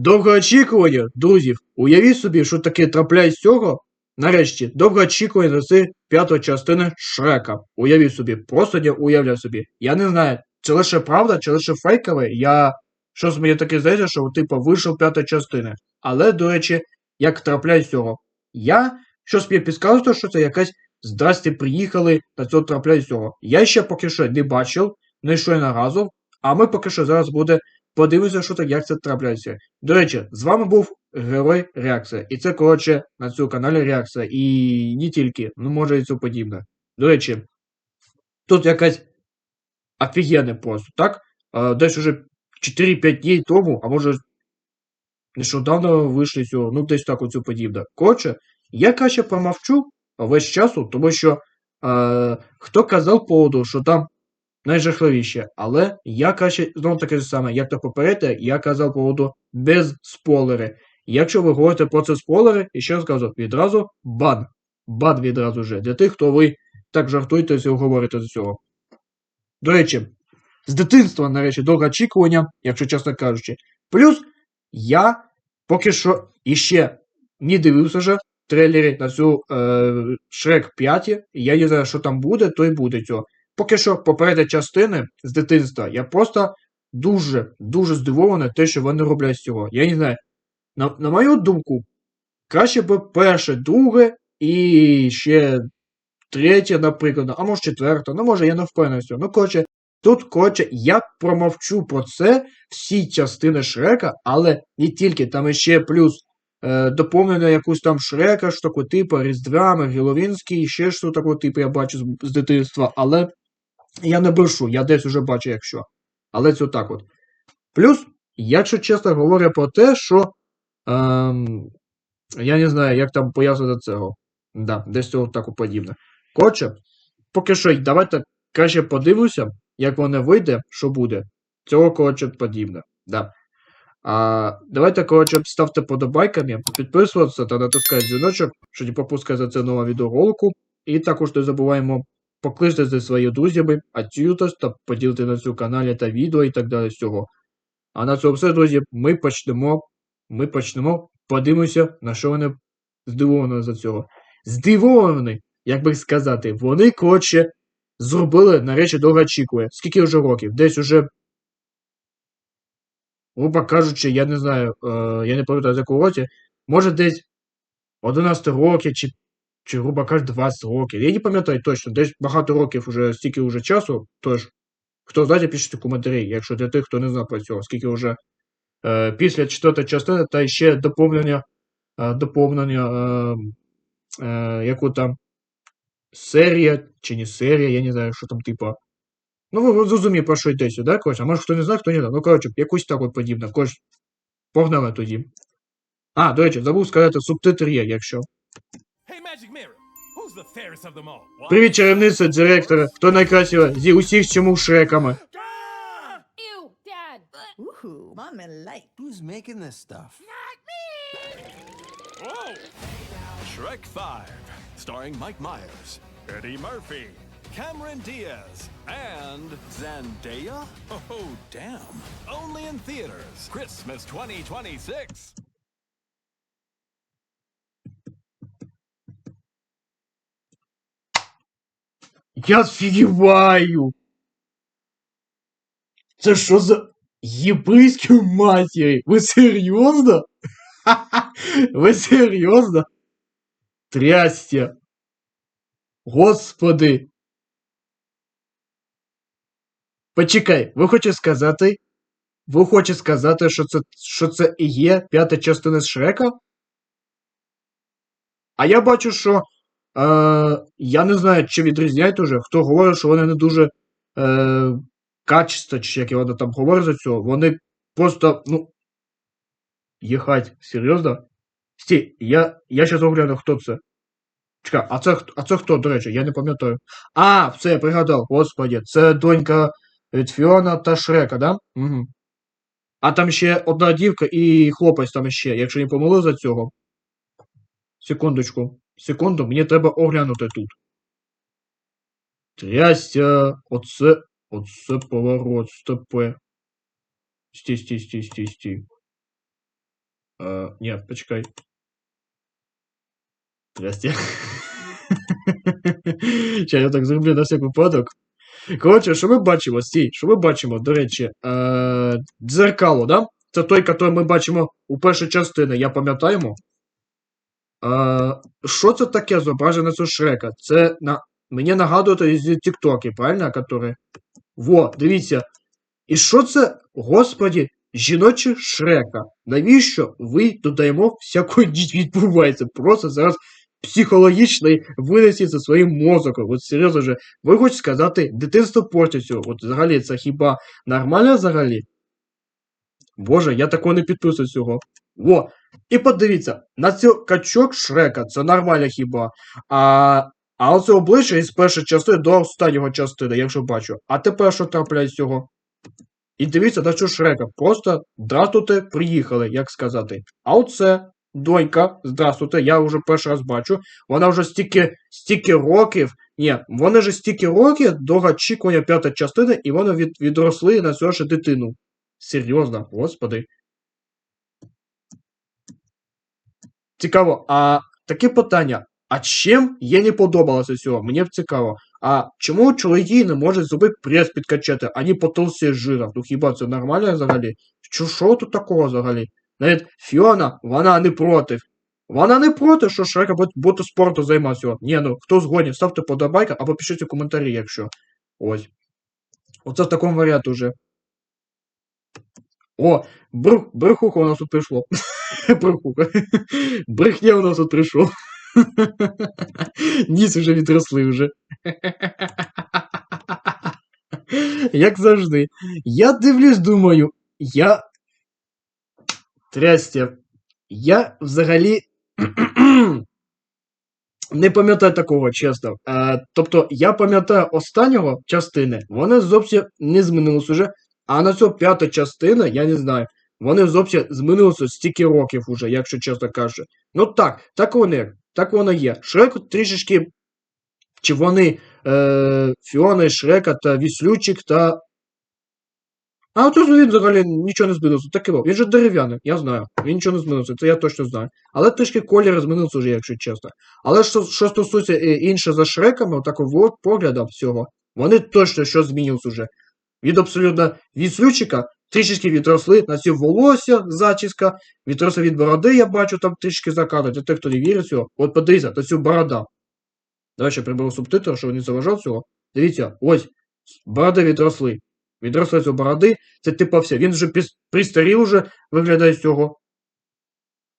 Довге очікування, друзів. Уявіть собі, що таке трапляє з цього. Нарешті, довге очікування на це п'ятої частини Шрека. Уявіть собі, просто я уявляю собі. Я не знаю, чи лише правда, чи лише фейкове. Я щось мені таке здається, що типу вийшов п'ята частина. Але, до речі, як трапляє з цього. Я щось мені підказує, що це якась здрасте приїхали на цього трапляє з цього. Я ще поки що не бачив, не йшов на разу, а ми поки що зараз буде подивимося, що так, як це трапляється. До речі, з вами був Герой Реакція. І це, коротше, на цьому каналі Реакція. І не тільки, ну може і це подібне. До речі, тут якась офігенне просто, так? Десь уже 4-5 днів тому, а може нещодавно вийшли цього, ну десь так оцю подібне. Коротше, я краще промовчу весь часу, тому що е, хто казав поводу, що там найжахливіше, але я краще, знову таке ж саме, як то попередте, я казав поводу без спойлери. Якщо ви говорите про це спойлери, і ще раз кажу, відразу бан. Бан відразу вже. Для тих, хто ви так жартуєте і говорите з цього. До речі, з дитинства, нарешті, довге очікування, якщо чесно кажучи. Плюс я поки що іще не дивився вже трейлері на цю е, Шрек 5. Я не знаю, що там буде, то й буде цього. Поки що попередні частини з дитинства я просто дуже, дуже здивований те, що вони роблять з цього. Я не знаю. На, на мою думку, краще би перше, друге і ще третє, наприклад, а може четверте, ну може я не впевнений. в цьому. Ну, коротше, тут, коротше, я промовчу про це всі частини Шрека, але не тільки, там ще плюс е, доповнення якусь там Шрека, такого типу, Різдвями, Геловінський, ще що такого типу я бачу з дитинства, але я не брешу, я десь уже бачу, якщо. Але це так от. Плюс, якщо чесно говорю про те, що ем, я не знаю, як там пояснити цього. Да, десь цього так подібне. Коротше, поки що, давайте краще подивлюся, як воно вийде, що буде. Цього, коротше, подібне. Да. А, давайте, коротше, ставте подобайками, підписуватися та натискати дзвіночок, щоб не пропускати за це нову відеоролику. І також не забуваємо покличте зі своїми друзями, ацютос та поділити на цьому каналі та відео і так далі з цього. А на цьому все, друзі, ми почнемо. Ми почнемо, подивимося, на що вони здивовані за цього. Здивовані, як би сказати, вони, коротше, зробили, нарешті, довго очікує. Скільки вже років? Десь уже, грубо кажучи, я не знаю, е, я не пам'ятаю, з якого році, може десь 11 років, чи, чи грубо кажучи, 20 років. Я не пам'ятаю точно, десь багато років уже, стільки вже часу, тож, хто знає, пишіть коментарі, якщо для тих, хто не знає про цього, скільки вже е, після четвертої частини, та ще доповнення, е, доповнення, е, е, яку там серія, чи не серія, я не знаю, що там, типа. Ну, ви зрозумієте, про що йдеться, да, коротше? А може хто не знає, хто не знає. Ну, коротше, якусь так от подібне. Коротше, погнали тоді. А, до речі, забув сказати, субтитр є, якщо. Hey, Magic Mirror, who's the fairest of them all? What? Привіт, чарівниця, директора. Хто найкраща зі усіх чому шреками? Ah! Ew, Dad. Ooh, mommy like. Who's making this stuff? Whoa! Shrek 5, starring Mike Myers, Eddie Murphy, Cameron Diaz, and Zendaya? Oh, damn. Only in theaters. Christmas 2026. Я офігіваю! Це що за єбейські матері? Ви серйозно? Ви серйозно? Трястя! Господи! Почекай, ви хочете сказати? Ви хочете сказати, що це, що це і є п'ята частина Шрека? А я бачу, що е, я не знаю, чи відрізняють уже, хто говорить, що вони не дуже е, качество, чи як воно там говорить за цього, вони просто, ну. Їхать, серйозно? Стій, я, я щас огляну, хто це. Чекай, а це, а це хто, до речі, я не пам'ятаю. А, все, я пригадав, господі, це донька від Фіона та Шрека, да? Угу. А там ще одна дівка і хлопець там ще, якщо не помилив за цього. Секундочку. Секунду, мені треба оглянути тут. Трястя. Оце. Оце поворот. Стопе. Стій, стій, стій, стій, стій. Е, ні, почекай. Здрасте. Ще я так зроблю на всяк випадок. Коротше, що ми бачимо? Стій, що ми бачимо, до речі, е, дзеркало, да? Це той, який ми бачимо у першій частині, я пам'ятаємо. Що це таке зображене з Шрека? Це на... мені нагадує з Тіктоки, правильно? Который... Во, дивіться. І що це, господі, жіночі Шрека? Навіщо ви додаємо всякої діч відбувається? Просто зараз психологічний винесіть зі своїм мозоком. От серйозно же, ви хочете сказати, дитинство портиться. От взагалі це хіба нормально взагалі? Боже, я такого не підписую цього. Во. І подивіться, на цю качок Шрека, це нормально хіба. А, а оце обличчя із першої частини до останнього частини, якщо бачу. А тепер що трапляє з цього? І дивіться на цю Шрека. Просто здравствуйте, приїхали, як сказати. А оце донька, здравствуйте, я вже перший раз бачу. Вона вже стільки, стільки років. Ні, вони вже стільки років до очікування п'ятої частини, і вони від, відросли на цю ж дитину. Серйозно, господи. Цікаво, а таке питання. А чим їй не подобалося цього? Мені цікаво. А чому чоловіки не можуть зробити прес підкачати, ані потолсті жира? Ну хіба це нормально взагалі? Що, що тут такого взагалі? Навіть Фіона, вона не проти. Вона не проти, що Шрека буде спорту займатися. Ні, ну хто згоден, ставте подобайка або пишіть у коментарі, якщо. Ось. Оце в такому варіанті вже. О, бр... брехуха у нас тут прийшло. брехуха. Брехня у нас тут прийшов. Ніс вже відросли вже. Як завжди. Я дивлюсь, думаю, я. Трястя. Я взагалі. Не пам'ятаю такого, чесно. Е, тобто, я пам'ятаю останнього частини, вони зовсім не змінились уже. А на цю п'яту частину, я не знаю, вони зовсім змінилися стільки років уже, якщо чесно кажучи. Ну так, так вони, так воно є. Шрек трішечки. Чи вони е, Фіона Шрека та Віслючик та. А тут він взагалі нічого не змінився. Так і. Він же дерев'яний, я знаю. Він нічого не змінився, це я точно знаю. Але трішки колір змінився вже, якщо чесно. Але що, що стосується е, інше за Шреками, отакого от погляду всього, вони точно що змінилися вже. Від абсолютно віслючика трішечки відросли на ці волосся, зачіска, відросли від бороди, я бачу, там трішки закадуть. Для тих, хто не вірить цього, от подивіться, на цю борода. Давай ще приберу субтитр, щоб не заважав цього. Дивіться, ось, бороди відросли. Відросли цю бороди, це типа все. Він вже пристарів уже виглядає з цього.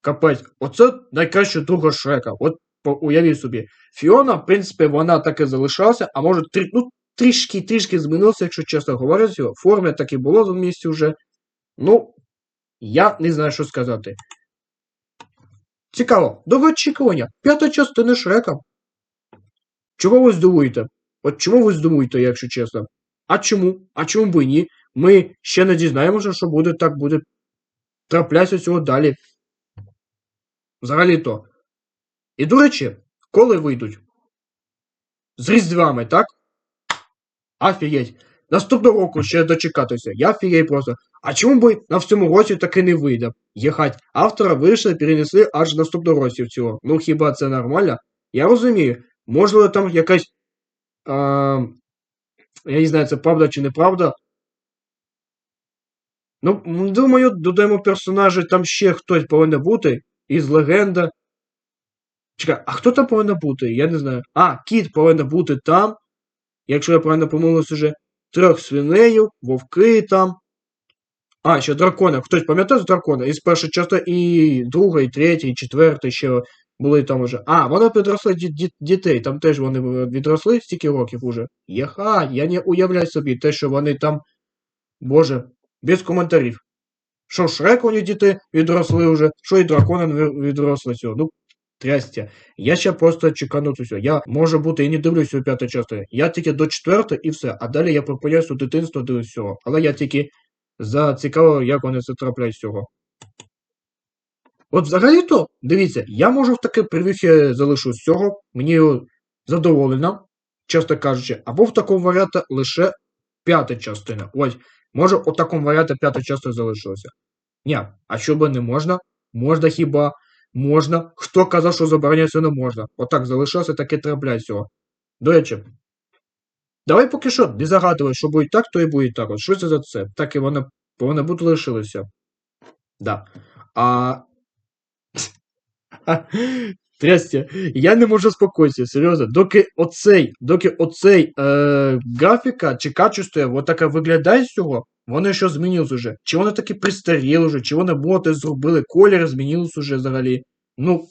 Капець. Оце найкраща друга Шрека. От уявіть собі. Фіона, в принципі, вона так і залишалася, а може трі, ну, трішки, трішки змінилося, якщо чесно говорити. В формі так і було в місці вже. Ну, я не знаю, що сказати. Цікаво, довгоочікування. П'ята частина Шрека. Чого ви здивуєте? От чому ви здивуєте, якщо чесно? А чому? А чому б і ні? Ми ще не дізнаємося, що буде так буде траплятися цього далі. Взагалі-то. І, до речі, коли вийдуть? З Різдвами, так? Афігеть. Наступного року ще дочекатися. Я офігею просто. А чому би на всьому році таки не вийде? Єхать. Автора вирішили перенесли аж наступного році цього. Ну хіба це нормально? Я розумію. Можливо, там якась. А, я не знаю, це правда чи неправда. Ну, думаю, додаємо персонажі, там ще хтось повинен бути. Із легенда. Чекай, а хто там повинен бути? Я не знаю. А, кіт повинен бути там. Якщо я правильно помилився вже. Трьох свинеїв, вовки там. А, ще дракона. Хтось пам'ятає з дракона? Із першої частини і друга, і третя, і четверта ще були там уже. А, вони підросли ді- ді- дітей, там теж вони відросли стільки років уже. Єха, я не уявляю собі те, що вони там. Боже, без коментарів. Що Шрек у них діти відросли вже, що і дракони відросли цього. Ну, трястя. Я ще просто чекану це все. Я, може бути, і не дивлюся у п'ятої частини. Я тільки до четвертої і все. А далі я пропоняю у дитинство дивлюсь всього. Але я тільки зацікавив, як вони це трапляють з цього. От взагалі-то, дивіться, я можу в таке привіхі залишу з мені задоволено, чесно кажучи, або в такому варіанті лише п'ята частина. Ось, може, у такому варіанті п'ята частина залишилася. Ні, а що би не можна? Можна хіба? Можна. Хто казав, що забороняється не можна? Отак залишався, таке трапляє всього. До речі, давай поки що не загадувай, що буде так, то і буде так. От що це за це? Так і вони вони будуть лишилися. Да. А. Трястя, я не можу спокоїтися, серйозно. Доки оцей, доки оцей е, графіка чи качество вот таке виглядає з цього, воно що змінилось уже. Чи воно таки пристаріло вже, чи вони боти зробили, колір змінилось уже взагалі. Ну,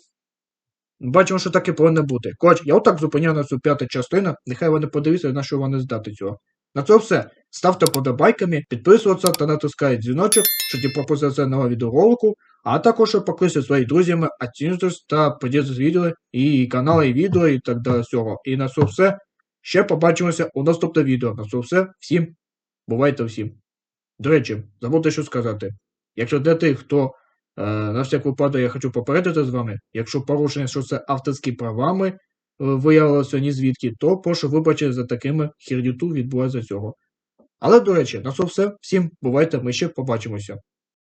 бачимо, що так і повинно бути. Коротше, я отак зупиняв на цю п'яту частину, нехай вони подивляться, на що вони здати цього. На це все. Ставте подобайками, підписуватися та натискайте дзвіночок, щоб не пропустити нового відеоролику, а також покличте своїх друзями, оцінюйтесь та поділитесь відео, і канали, і відео, і так далі всього. І на це все. Ще побачимося у наступному відео. На це все. Всім бувайте всім. До речі, забув що сказати. Якщо для тих, хто на всяк випадок я хочу попередити з вами, якщо порушення, що це авторські правами е, виявилося ні звідки, то прошу вибачити за такими хернюту відбувається цього. Але, до речі, на це все. Всім бувайте, ми ще побачимося.